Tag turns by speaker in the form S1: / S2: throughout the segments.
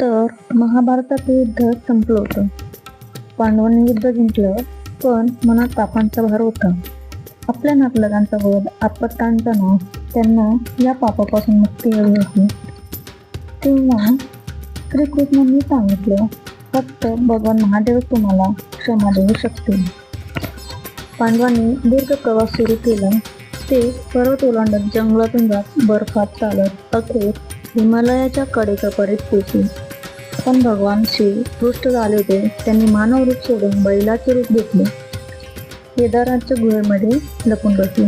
S1: तर महाभारताचं युद्ध संपलं होतं. पांडवांनी युद्ध जिंकलं पण मनात पापांचा भार होता. आपल्या नातलगांचा वध आपत्तांचा नाव त्यांना या पापापासून मुक्ती हवी होती. तेव्हा श्रीकृष्णांनी सांगितलं फक्त भगवान महादेव तुम्हाला क्षमा देऊ शकतील. पांडवांनी दीर्घ प्रवास सुरू केला. ते पर्वत ओलांडत जंगलातून जात बर्फात चालत अखेर हिमालयाच्या कडेकडेत पोचले पण भगवान शिव रुष्ट झाले होते. त्यांनी मानव रूप सोडून बैलाचे रूप घेतले. केदाराच्या गुहेमध्ये लपून बसले.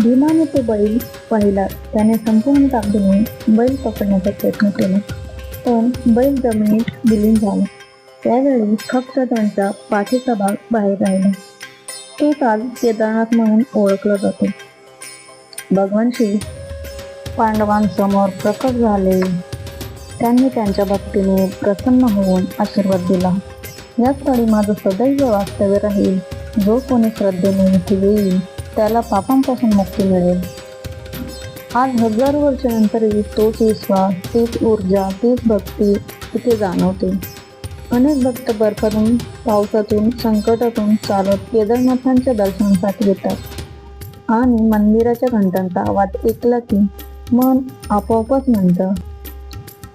S1: भीमाने तो बैल पाहिला. त्याने संपूर्ण ताकदीने बैल पकडण्याचा प्रयत्न केला. पण बैल जमिनीत विलीन झाला. त्यावेळी फक्त त्यांचा पाठीचा भाग बाहेर राहिला. तो काल केदारनाथ म्हणून ओळखला जातो. भगवान शिव पांडवांसमोर प्रकट झाले. त्यांनी त्यांच्या भक्तीने प्रसन्न होऊन आशीर्वाद दिला. या स्थळी माझं सदैव वास्तव्य राहील. जो कोणी श्रद्धेने इथे येईल त्याला पापांपासून मुक्ती मिळेल. आज हजारो वर्षानंतरही तोच विश्वास तीच ऊर्जा तीच भक्ती इथे जाणवते. अनेक भक्त बर्फातून पावसातून संकटातून चालत केदारनाथांच्या दर्शनासाठी येतात. आणि मंदिराच्या घंटांचा आवाज ऐकला की मन आपोआपच म्हणतं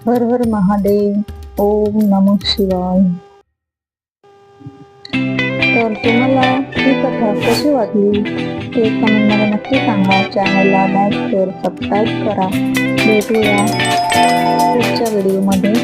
S1: हर हर महादेव ओम नम शिवाय. तर तुम्हाला ही कथा कशी वाटली? ते कमेंटमध्ये नक्की सांगा. चॅनलला लाईक शेअर सबस्क्राईब करा. भेटूया पुढच्या व्हिडिओमध्ये